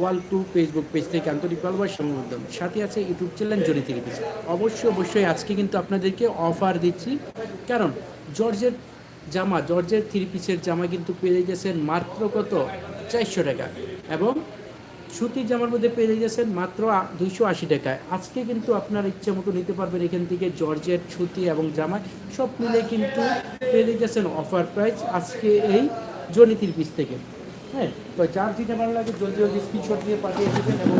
ওয়াল two Facebook page থেকে আন্তরিক ভালোবাসা সম্বোধন সাথে আছে ইউটিউব চ্যানেল জড়িত রেখেছি অবশ্যই অবশ্যই আজকে কিন্তু আপনাদেরকে অফার দিচ্ছি। কারণ জর্জের জামা, জর্জের থ্রি পিসের জামা কিন্তু পেয়ে গেছেন মাত্র কত? চারশো টাকা। এবং সুতির জামার মধ্যে পেয়ে গেছেন মাত্র দুইশো আশি টাকায় আজকে কিন্তু আপনার ইচ্ছে মতো নিতে পারবেন এখান থেকে জর্জের সুতি এবং জামা। সব মিলে কিন্তু পেয়ে গেছেন অফার প্রাইস আজকে এই জনি থ্রি পিস থেকে। হ্যাঁ তো যার যেটা ভালো লাগে জলদি জলদি স্ক্রিনশট দিয়ে পাঠিয়ে দেবেন এবং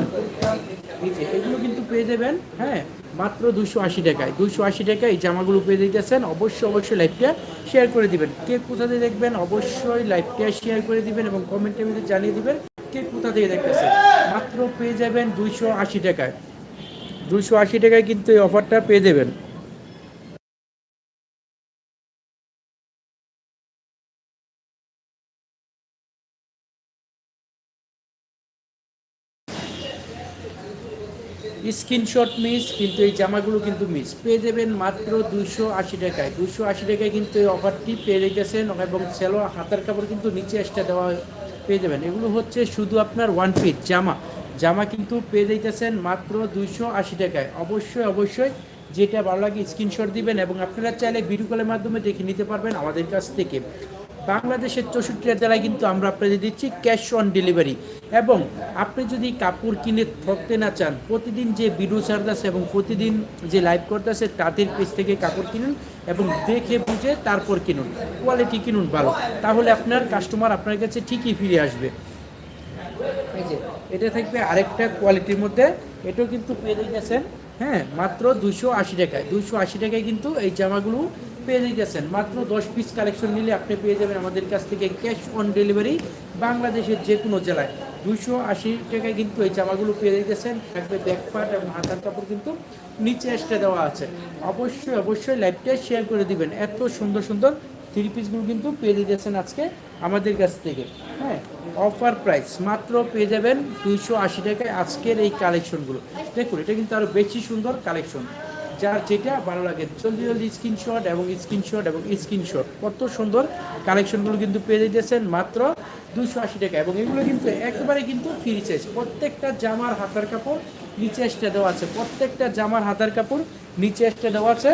যে, এগুলো কিন্তু পেয়ে যাবেন হ্যাঁ মাত্র দুশো আশি টাকায়। দুশো আশি টাকায় এই জামাগুলো পেয়ে দিতেছেন অবশ্যই অবশ্যই লাইভটা শেয়ার করে দিবেন। কে কোথা থেকে দেখবেন, অবশ্যই লাইভটা শেয়ার করে দিবেন এবং কমেন্টের মধ্যে জানিয়ে দিবেন কে কোথা থেকে দেখতেছেন। মাত্র পেয়ে যাবেন দুইশো আশি টাকায়। দুশো আশি টাকায় কিন্তু এই অফারটা পেয়ে দেবেন স্ক্রিনশট মিস, কিন্তু এই জামাগুলো কিন্তু মিস। পেয়ে যাবেন মাত্র দুশো আশি টাকায়। দুশো আশি টাকায় কিন্তু এই অফারটি পেয়ে রেখেছেন এবং সেলো হাতার কাপড় কিন্তু নিচে এক্সট্রা দেওয়া পেয়ে যাবেন। এগুলো হচ্ছে শুধু আপনার ওয়ান পিস জামা। জামা কিন্তু পেয়ে যাইতেছেন মাত্র দুইশো আশি টাকায়। অবশ্যই অবশ্যই যেটা ভালো লাগে স্ক্রিনশট দিবেন এবং আপনারা চাইলে ভিডিও কলের মাধ্যমে দেখে নিতে পারবেন আমাদের কাছ থেকে। বাংলাদেশের চৌষট্টি জেলায় কিন্তু আমরা আপনাদের দিচ্ছি ক্যাশ অন ডেলিভারি। এবং আপনি যদি কাপড় কিনে ঠকতে না চান, প্রতিদিন যে ভিডিও আছে এবং প্রতিদিন যে লাইভ করতেছে তাদের পেজ থেকে কাপড় কিনুন এবং দেখে বুঝে তারপর কিনুন। কোয়ালিটি কিনুন ভালো। তাহলে আপনার কাস্টমার আপনার কাছে ঠিকই ফিরে আসবে। এটা থাকবে আরেকটা কোয়ালিটির মধ্যে। এটাও কিন্তু পেয়ে গেছেন হ্যাঁ মাত্র দুশো আশি টাকায়। দুশো আশি টাকায় কিন্তু এই জামাগুলো পেয়ে গেছেন মাত্র দশ পিস কালেকশন নিলে আপনি পেয়ে যাবেন আমাদের কাছ থেকে ক্যাশ অন ডেলিভারি বাংলাদেশের যে কোনো জেলায়। দুশো আশি টাকায় কিন্তু এই জামাগুলো পেয়ে গেছেন থাকবে ব্যাকপার্ট এবং হাতার কাপড় কিন্তু নিচে এক্সট্রা দেওয়া আছে। অবশ্যই অবশ্যই লাইভটা শেয়ার করে দিবেন। এত সুন্দর সুন্দর থ্রি পিসগুলো কিন্তু পেয়ে দিয়েছেন আজকে আমাদের কাছ থেকে। হ্যাঁ অফার প্রাইস মাত্র পেয়ে যাবেন দুইশো আশি টাকায় আজকের এই কালেকশনগুলো দেখুন, এটা কিন্তু আরও বেশি সুন্দর কালেকশন যার যেটা ভালো লাগে, জলদি জলদি স্ক্রিনশট এবং স্ক্রিনশট এবং স্ক্রিনশট কত সুন্দর কালেকশনগুলো কিন্তু পেয়ে দিয়েছেন মাত্র দুশো আশি টাকা। এবং এগুলো কিন্তু একেবারে কিন্তু ফ্রি সাইজ প্রত্যেকটা জামার হাতার কাপড় নিচে এসটা দেওয়া আছে। প্রত্যেকটা জামার হাতার কাপড় নিচে এসটা দেওয়া আছে।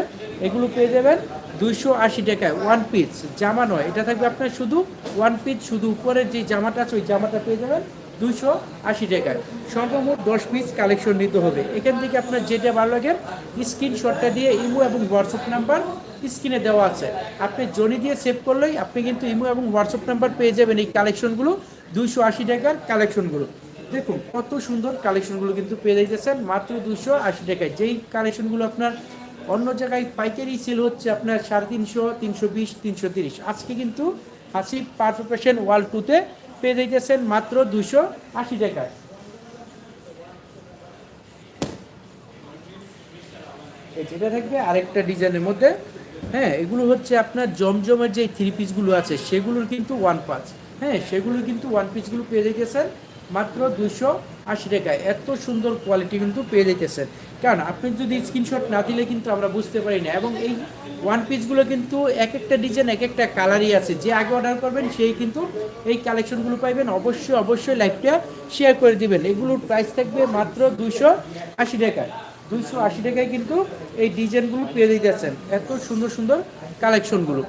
এগুলো পেয়ে যাবেন দুইশো আশি টাকায় ওয়ান পিস জামা নয়। এটা থাকবে আপনার শুধু ওয়ান পিস শুধু উপরের যে জামাটা আছে, ওই জামাটা পেয়ে যাবেন দুইশো আশি টাকায়। সর্বমোট দশ পিস কালেকশন নিতে হবে। এখান থেকে আপনার যেটা ভালো লাগে স্ক্রিনশটটা দিয়ে ইমো এবং হোয়াটসঅ্যাপ নাম্বার স্ক্রিনে দেওয়া আছে। আপনি জনি দিয়ে সেভ করলেই আপনি কিন্তু ইমো এবং হোয়াটসঅ্যাপ নাম্বার পেয়ে যাবেন এই কালেকশনগুলো দুইশো আশি টাকার কালেকশনগুলো দেখুন, কত সুন্দর কালেকশনগুলো কিন্তু পেয়ে যাইতেছেন, মাত্র দুশো আশি টাকায়। যেই কালেকশনগুলো আপনার অন্য জায়গায় পাইকারি সেল হচ্ছে আপনার সাড়ে তিনশো তিনশো বিশ, তিনশো তিরিশ। আজকে কিন্তু হাসি পারফেকশন ওয়াল টুতে পেয়ে যাইতেছেন মাত্র দুশো আশি টাকায় যেটা থাকবে আরেকটা ডিজাইনের মধ্যে। হ্যাঁ এগুলো হচ্ছে আপনার জমজমের যে থ্রি পিসগুলো আছে, সেগুলোর কিন্তু ওয়ান পাঁচ। হ্যাঁ সেগুলো কিন্তু ওয়ান পিসগুলো পেয়ে যেতেছেন মাত্র দুশো আশি টাকায়। এত সুন্দর কোয়ালিটি কিন্তু পেয়ে যেতেছেন কারণ আপনি যদি স্ক্রিনশট না দিলে কিন্তু আমরা বুঝতে পারি না। এবং এই ওয়ান পিসগুলো কিন্তু এক একটা ডিজাইন এক একটা কালারই আছে। যে আগে অর্ডার করবেন, সেই কিন্তু এই কালেকশনগুলো পাইবেন। অবশ্যই অবশ্যই লাইভটা শেয়ার করে দিবেন। এগুলোর প্রাইস থাকবে মাত্র দুশো আশি টাকায়। দুইশো আশি টাকায় কিন্তু এই ডিজাইনগুলো পেয়ে দিতেছেন এত সুন্দর সুন্দর কালেকশনগুলো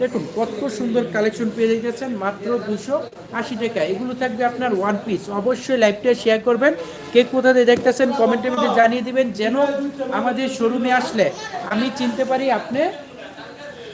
দেখুন, কত সুন্দর কালেকশন পেয়ে দিতেছেন মাত্র দুশো আশি টাকা। এগুলো থাকবে আপনার ওয়ান পিস অবশ্যই লাইভটা শেয়ার করবেন। কে কোথা দিয়ে দেখতেছেন কমেন্টের মধ্যে জানিয়ে দিবেন, যেন আমাদের শোরুমে আসলে আমি চিনতে পারি আপনি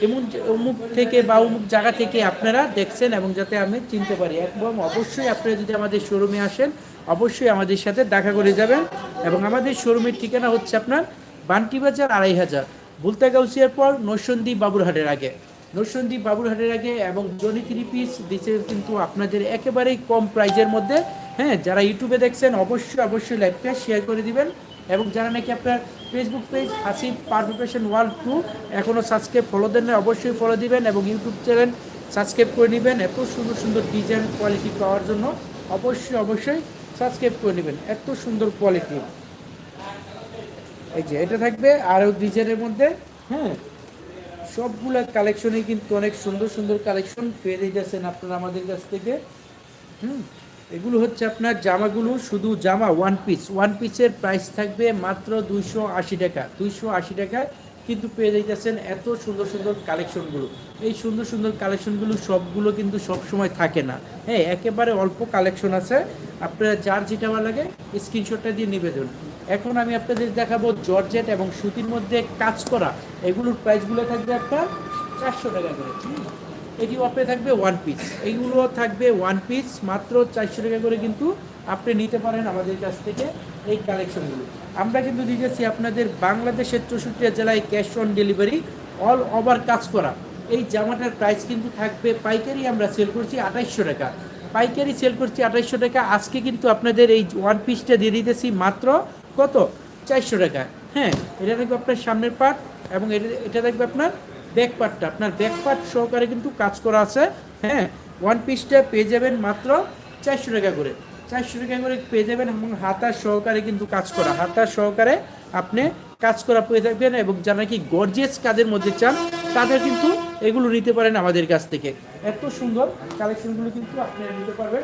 এমন অমুক থেকে বা অমুক জায়গা থেকে আপনারা দেখছেন এবং যাতে আমি চিনতে পারি। একদম অবশ্যই আপনারা যদি আমাদের শোরুমে আসেন, অবশ্যই আমাদের সাথে দেখা করে যাবেন এবং আমাদের শোরুমের ঠিকানা হচ্ছে আপনার বান্টি বাজার আড়াই হাজার বুলতা গাউসিয়ার পর নৈসন্দী বাবুরহাটের আগে। নৈসন্দী বাবুরহাটের আগে এবং জনি থ্রি পিস দিচ্ছে কিন্তু আপনাদের একেবারেই কম প্রাইজের মধ্যে। হ্যাঁ যারা ইউটিউবে দেখছেন, অবশ্যই অবশ্যই লাইভটা শেয়ার করে দিবেন। এবং যারা নাকি আপনার Facebook page Hasib perfection world to এখনও সাবস্ক্রাইব ফলো দেন না অবশ্যই ফলো দিবেন এবং ইউটিউব চ্যানেল সাবস্ক্রাইব করে নেবেন। এত সুন্দর সুন্দর ডিজাইন কোয়ালিটি পাওয়ার জন্য অবশ্যই অবশ্যই সাবস্ক্রাইব করে নেবেন। এত সুন্দর কোয়ালিটি এই যে, এটা থাকবে আরও ডিজাইনের মধ্যে। হ্যাঁ সবগুলা কালেকশনই কিন্তু অনেক সুন্দর সুন্দর কালেকশন পেয়ে যাচ্ছেন আপনারা আমাদের কাছ থেকে। হুম, এগুলো হচ্ছে আপনার জামাগুলো, শুধু জামা ওয়ান পিস ওয়ান পিসের প্রাইস থাকবে মাত্র দুইশো আশি টাকা। দুইশো আশি টাকা কিন্তু পেয়ে যাইতেছেন এত সুন্দর সুন্দর কালেকশনগুলো এই সুন্দর সুন্দর কালেকশনগুলো সবগুলো কিন্তু সব সময় থাকে না। হ্যাঁ একেবারে অল্প কালেকশন আছে। আপনারা যার যেটা ভালো লাগে স্ক্রিনশটটা দিয়ে নিবেদন। এখন আমি আপনাদের দেখাবো জর্জেট এবং সুতির মধ্যে কাজ করা এগুলোর প্রাইসগুলো থাকবে আপনার চারশো টাকা করে। এটি অপে থাকবে ওয়ান পিস এইগুলো থাকবে ওয়ান পিস মাত্র চারশো টাকা করে কিন্তু আপনি নিতে পারেন আমাদের কাছ থেকে এই কালেকশনগুলো আমরা কিন্তু দিতেছি আপনাদের বাংলাদেশের চৌষট্টি জেলায় cash on delivery all over কাজ করা। এই জামাটার প্রাইস কিন্তু থাকবে, পাইকারি আমরা সেল করছি আঠাইশশো টাকা। পাইকারি সেল করছি আঠাইশশো টাকা। আজকে কিন্তু আপনাদের এই ওয়ান পিসটা দিয়ে দিতেছি মাত্র কত? চারশো টাকা। হ্যাঁ এটা থাকবে আপনার সামনের পার্ট এবং এটা এটা থাকবে আপনার ব্যাক পার্টটা আপনার ব্যাক পার্ট সহকারে কিন্তু কাজ করা আছে। হ্যাঁ ওয়ান পিসটা পেয়ে যাবেন মাত্র চারশো টাকা করে। চারশো টাকা করে পেয়ে যাবেন এবং হাতার সহকারে কিন্তু কাজ করা। হাতার সহকারে আপনি কাজ করা পেয়ে থাকবেন এবং যারা কি গর্জিয়াস কাজের মধ্যে চান, তাদের কিন্তু এগুলো নিতে পারেন আমাদের কাছ থেকে। এত সুন্দর কালেকশনগুলো কিন্তু আপনারা নিতে পারবেন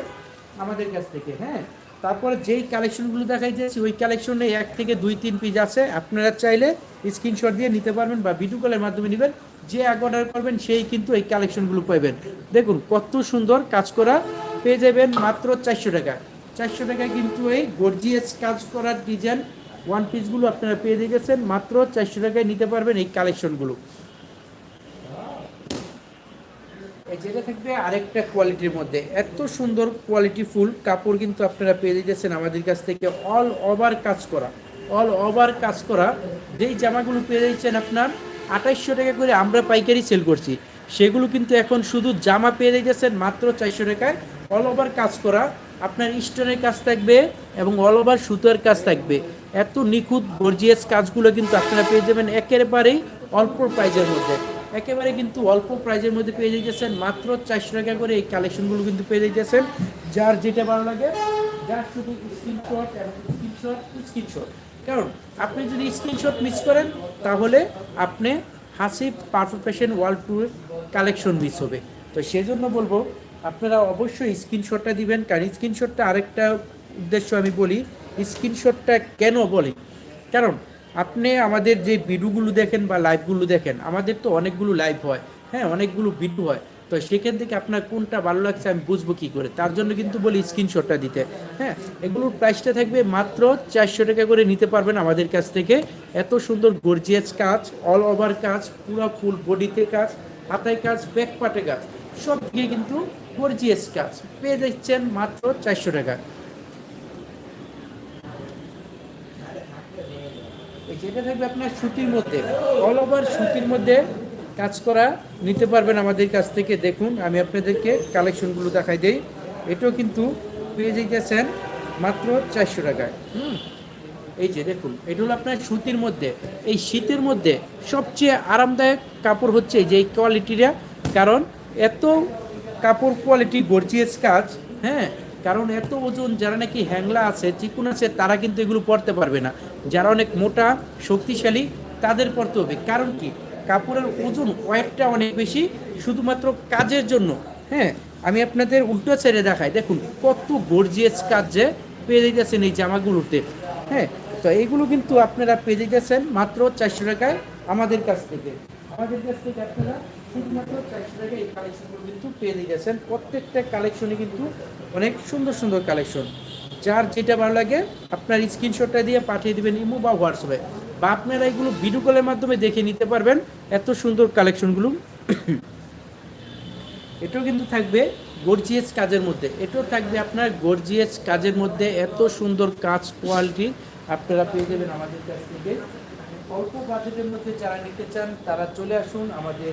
আমাদের কাছ থেকে। হ্যাঁ তারপরে যেই কালেকশনগুলো দেখাই দিয়েছি ওই কালেকশনে এক থেকে দুই, তিন পিস আছে। আপনারা চাইলে স্ক্রিনশট দিয়ে নিতে পারবেন বা ভিডিও কলের মাধ্যমে নেবেন। যে এক অর্ডার করবেন, সেই কিন্তু এই কালেকশনগুলো পাবেন। দেখুন, কত সুন্দর কাজ করা পেয়ে যাবেন মাত্র চারশো টাকা। চারশো টাকায় কিন্তু এই গর্জিয়াস কাজ করার ডিজাইন ওয়ান পিসগুলো আপনারা পেয়ে গেছেন মাত্র চারশো টাকায় নিতে পারবেন এই কালেকশনগুলো এই যেটা থাকবে আরেকটা কোয়ালিটির মধ্যে। এত সুন্দর কোয়ালিটি ফুল, কাপড় কিন্তু আপনারা পেয়ে দিতেছেন আমাদের কাছ থেকে অল ওভার কাজ করা। অল ওভার কাজ করা। যেই জামাগুলো পেয়ে যাচ্ছেন আপনার আঠাইশশো টাকা করে আমরা পাইকারি সেল করছি। সেগুলো কিন্তু এখন শুধু জামা পেয়ে যাচ্ছেন মাত্র চারশো টাকায়। অল ওভার কাজ করা। আপনার স্টোনের কাজ থাকবে এবং অল ওভার সুতোর কাজ থাকবে। এত নিখুঁত গর্জিয়াস কাজগুলো কিন্তু আপনারা পেয়ে যাবেন একেবারেই অল্প প্রাইজের মধ্যে। একেবারে কিন্তু অল্প প্রাইজের মধ্যে পেয়ে যাইতেছেন। মাত্র চারশো টাকা করে এই কালেকশনগুলো কিন্তু পেয়ে যাইতেছেন। যার যেটা ভালো লাগে, যার শুধু স্ক্রিনশট এবং স্ক্রিনশট স্ক্রিনশট কারণ আপনি যদি স্ক্রিনশট মিস করেন, তাহলে আপনি Hasib perfect fashion world tour collection miss হবে। তো সেজন্য বলব, আপনারা অবশ্যই স্ক্রিনশটটা দিবেন। কারণ স্ক্রিনশটটা আরেকটা উদ্দেশ্য আমি বলি স্ক্রিনশটটা কেন বলি? কারণ আপনি আমাদের যে ভিডিওগুলো দেখেন বা লাইভগুলো দেখেন, আমাদের তো অনেকগুলো লাইভ হয় হ্যাঁ অনেকগুলো ভিডিও হয়। তো সেখান থেকে আপনার কোনটা ভালো লাগছে আমি বুঝব কী করে। তার জন্য কিন্তু বলি স্ক্রিনশটটা দিতে হ্যাঁ। এগুলোর প্রাইসটা থাকবে মাত্র চারশো টাকা করে নিতে পারবেন আমাদের কাছ থেকে। এত সুন্দর গর্জিয়াস কাজ অল ওভার কাজ, পুরো ফুল বডিতে কাজ, হাতায় কাজ ব্যাক পাটে কাজ, সব দিয়ে কিন্তু গর্জিয়াস কাজ। পেয়ে যাচ্ছেন মাত্র চারশো টাকা। যেটা থাকবে আপনার সুতির মধ্যে। অল ওভার সুতির মধ্যে কাজ করা নিতে পারবেন আমাদের কাছ থেকে। দেখুন, আমি আপনাদেরকে কালেকশনগুলো দেখাই দিই। এটাও কিন্তু পেয়ে যাইতেছেন মাত্র চারশো টাকায়। হুম, এই যে দেখুন, এটা হলো আপনার সুতির মধ্যে। এই শীতের মধ্যে সবচেয়ে আরামদায়ক কাপড় হচ্ছে যে এই কোয়ালিটিটা কারণ এত কাপড় কোয়ালিটি গর্জিয়াস কাজ হ্যাঁ কারণ এত ওজন যারা নাকি হ্যাংলা আছে, চিকুন আছে, তারা কিন্তু এগুলো পরতে পারবে না। যারা অনেক মোটা, শক্তিশালী, তাদের পরতে হবে। কারণ কি? কাপড়ের ওজন ওয়েটটা অনেক বেশি, শুধুমাত্র কাজের জন্য। হ্যাঁ আমি আপনাদের উল্টো ছেড়ে দেখাই। দেখুন, কত গর্জিয়াস কাজ যে পেয়ে যাচ্ছেন এই জামাগুলোতে। হ্যাঁ তো এইগুলো কিন্তু আপনারা পেয়ে যাচ্ছেন মাত্র চারশো টাকায় আমাদের কাছ থেকে। আমাদের কাছ থেকে আপনারা কিন্তু পেয়ে যাচ্ছেন প্রত্যেকটা কিন্তু অনেক সুন্দর সুন্দর কালেকশন যার যেটা ভালো লাগে আপনার স্ক্রিনশটটা দিয়ে পাঠিয়ে ইমো বা হোয়াটসঅ্যাপে বা আপনারা এগুলো ভিডিও কলের মাধ্যমে দেখে নিতে পারবেন এত সুন্দর কালেকশনগুলো এটাও কিন্তু থাকবে গর্জিয়াস কাজের মধ্যে এটাও থাকবে আপনার গর্জিয়াস কাজের মধ্যে এত সুন্দর কাজ কোয়ালিটি আপনারা পেয়ে যাবেন আমাদের কাছ থেকে অল্প বাজেটের মধ্যে যারা নিতে চান তারা চলে আসুন আমাদের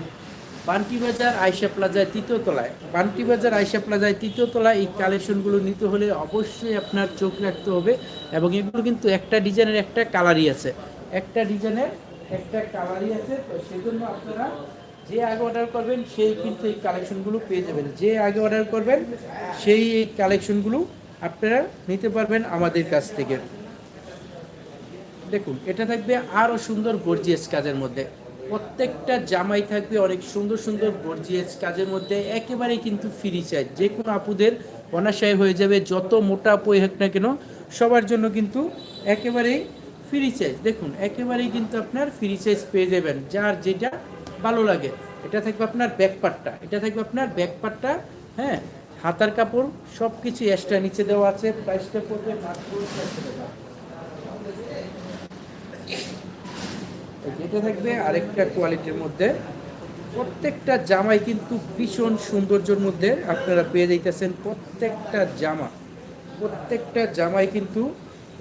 বান্টি বাজার আয়সা প্লাজায় তৃতীয় তলায়। বান্টি বাজার আয়সা প্লাজায় তৃতীয় তলায় এই কালেকশনগুলো নিতে হলে অবশ্যই আপনার চোখ রাখতে হবে এবং এগুলো কিন্তু একটা ডিজাইনের একটা কালারই আছে। একটা ডিজাইনের একটা কালারই আছে, তো সেজন্য আপনারা যে আগে অর্ডার করবেন সেই কিন্তু এই কালেকশনগুলো পেয়ে যাবেন। যে আগে অর্ডার করবেন সেই এই কালেকশনগুলো আপনারা নিতে পারবেন আমাদের কাছ থেকে। দেখুন, এটা থাকবে আরও সুন্দর, গর্জিয়াস কাজের মধ্যে। প্রত্যেকটা জামাই থাকবে, অনেক সুন্দর সুন্দর গর্জিয়াস কাজের মধ্যে একেবারেই কিন্তু ফ্রি চাই যে কোনো আপুদের অনাশয় হয়ে যাবে, যত মোটা আপু হোক না কেন, সবার জন্য কিন্তু একেবারেই ফ্রি চাইজ দেখুন, একেবারেই কিন্তু আপনার ফ্রি চাইজ পেয়ে যাবেন, যার যেটা ভালো লাগে। এটা থাকবে আপনার ব্যাক পার্টটা এটা থাকবে আপনার ব্যাক পার্টটা হ্যাঁ হাতার কাপড় সব কিছু এক্সট্রা নিচে দেওয়া আছে প্রাইসটা পড়বে মাত্র 400 টাকা। এই যে এটা থাকবে আরেকটা কোয়ালিটির মধ্যে। প্রত্যেকটা জামাই কিন্তু ভীষণ সৌন্দর্যের মধ্যে আপনারা পেয়ে যাইতেছেন প্রত্যেকটা জামা। প্রত্যেকটা জামাই কিন্তু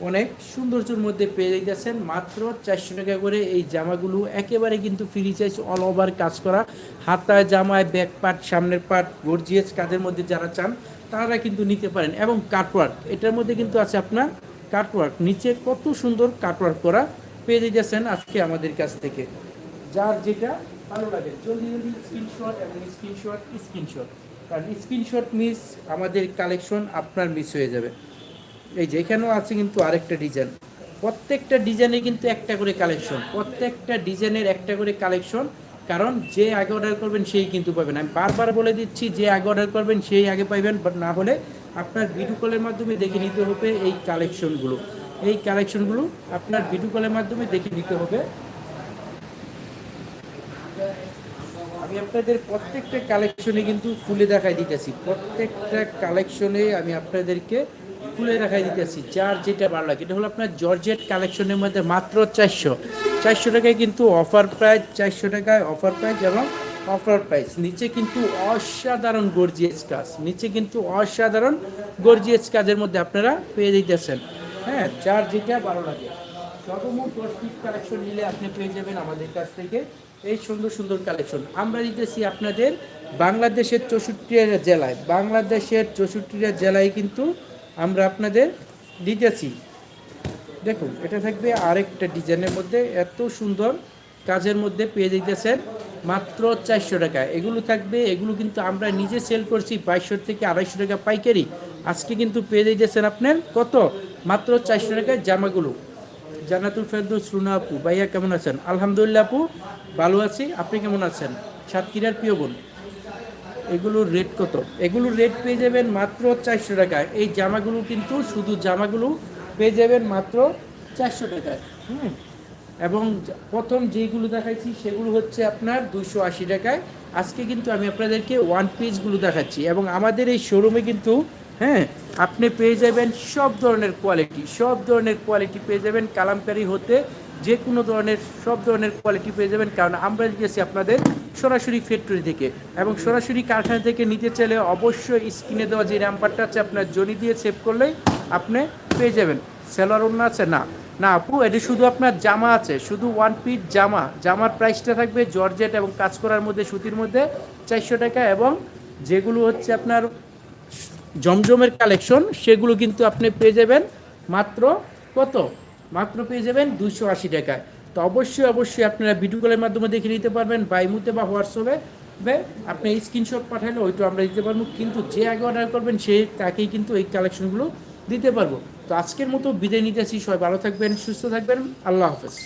অনেক সৌন্দর্যের মধ্যে পেয়ে যাইতেছেন। মাত্র চারশো টাকা করে এই জামাগুলো একেবারে কিন্তু ফ্রি চাইজ অল ওভার কাজ করা। হাতায় জামায় ব্যাক পার্ট সামনের পার্ট গর্জিয়াস কাজের মধ্যে যারা চান, তারা কিন্তু নিতে পারেন। এবং কাটওয়ার্ক এটার মধ্যে কিন্তু আছে আপনার কাটওয়ার্ক নিচে কত সুন্দর কাটওয়ার্ক করা। পেয়ে যাচ্ছেন আজকে আমাদের কাছ থেকে। যার যেটা ভালো লাগে। জলদি জলদি স্ক্রিনশট এবং স্ক্রিনশট স্ক্রিনশট কারণ স্ক্রিনশট মিস আমাদের কালেকশন আপনার মিস হয়ে যাবে। এই যে এখানেও আছে কিন্তু আরেকটা ডিজাইন প্রত্যেকটা ডিজাইনে কিন্তু একটা করে কালেকশন প্রত্যেকটা ডিজাইনের একটা করে কালেকশন কারণ যে আগে অর্ডার করবেন, সেই কিন্তু পাবেন। আমি বারবার বলে দিচ্ছি, যে আগে অর্ডার করবেন, সেই আগে পাইবেন। বাট না হলে আপনার ভিডিও কলের মাধ্যমে দেখে নিতে হবে এই কালেকশনগুলো এই কালেকশনগুলো আপনার ভিডিও কলের মাধ্যমে দেখে নিতে হবে। আমি আপনাদের প্রত্যেকটা কালেকশনে কিন্তু খুলে দেখাই দিতেছি। প্রত্যেকটা কালেকশনে আমি আপনাদেরকে খুলে দেখাই দিতেছি, যার যেটা ভালো লাগে। এটা হলো আপনার জর্জেট কালেকশনের মধ্যে মাত্র চারশো। চারশো টাকায় কিন্তু অফার প্রাইস, চারশো টাকায় অফার প্রাইস এবং অফার প্রাইস। নিচে কিন্তু অসাধারণ গর্জিয়াস কাজ। নিচে কিন্তু অসাধারণ গর্জিয়াস কাজের মধ্যে আপনারা পেয়ে দিতেছেন হ্যাঁ যার যেটা ভালো লাগে। সর্বমোট দশ পিস কালেকশন নিলে আপনি পেয়ে যাবেন আমাদের কাছ থেকে এই সুন্দর সুন্দর কালেকশন আমরা দিতেছি আপনাদের বাংলাদেশের চৌষট্টিটা জেলায়। বাংলাদেশের চৌষট্টিটা জেলায় কিন্তু আমরা আপনাদের দিতেছি। দেখুন, এটা থাকবে আরেকটা ডিজাইনের মধ্যে এত সুন্দর কাজের মধ্যে পেয়ে দিতেছেন মাত্র চারশো টাকা। এগুলো থাকবে, এগুলো কিন্তু আমরা নিজে সেল করছি বাইশশো থেকে আড়াইশো টাকা পাইকারি। আজকে কিন্তু পেয়ে দিতেছেন আপনার কত? মাত্র চারশো টাকায় জামাগুলো। জানাতুল ফেরদৌস, রুনা আপু, ভাইয়া কেমন আছেন? আলহামদুলিল্লাহ আপু, ভালো আছি। আপনি কেমন আছেন? সাতক্ষীরার প্রিয় বোন। এগুলোর রেট কত? এগুলোর রেট পেয়ে যাবেন মাত্র চারশো টাকায়। এই জামাগুলো কিন্তু, শুধু জামাগুলো পেয়ে যাবেন মাত্র চারশো টাকায়। হুম। এবং প্রথম যেগুলো দেখাইছি, সেগুলো হচ্ছে আপনার দুশো আশি টাকায়। আজকে কিন্তু আমি আপনাদেরকে ওয়ান পিসগুলো দেখাচ্ছি। এবং আমাদের এই শোরুমে কিন্তু হ্যাঁ আপনি পেয়ে যাবেন সব ধরনের কোয়ালিটি সব ধরনের কোয়ালিটি পেয়ে যাবেন কালামকারি হতে যে কোনো ধরনের, সব ধরনের কোয়ালিটি পেয়ে যাবেন। কারণ আমরা দিয়েছি আপনাদের সরাসরি ফ্যাক্টরি থেকে এবং সরাসরি কারখানা থেকে নিতে চাইলে অবশ্যই স্ক্রিনে দেওয়া যে নাম্বারটা আছে আপনার জনি দিয়ে সেভ করলেই আপনি পেয়ে যাবেন। সেলার অন্য আছে? না। না আপু, এটি শুধু আপনার জামা আছে। শুধু ওয়ান পিস জামা। জামার প্রাইসটা থাকবে জর্জেট এবং কাজ করার মধ্যে, সুতির মধ্যে চারশো টাকা এবং যেগুলো হচ্ছে আপনার জমজমের কালেকশন, সেগুলো কিন্তু আপনি পেয়ে যাবেন মাত্র কত? মাত্র পেয়ে যাবেন দুশো আশি টাকায়। তো অবশ্যই অবশ্যই আপনারা ভিডিও কলের মাধ্যমে দেখে নিতে পারবেন বাইমুতে বা হোয়াটসঅ্যাপে আপনি স্ক্রিনশট পাঠালে ওইটা আমরা দিতে পারব, কিন্তু যে আগে অর্ডার করবেন, সে তাকেই কিন্তু এই কালেকশনগুলো দিতে পারব। তো আজকের মতো বিদায় নিতেছি সবাই ভালো থাকবেন, সুস্থ থাকবেন, আল্লাহ হাফেজ।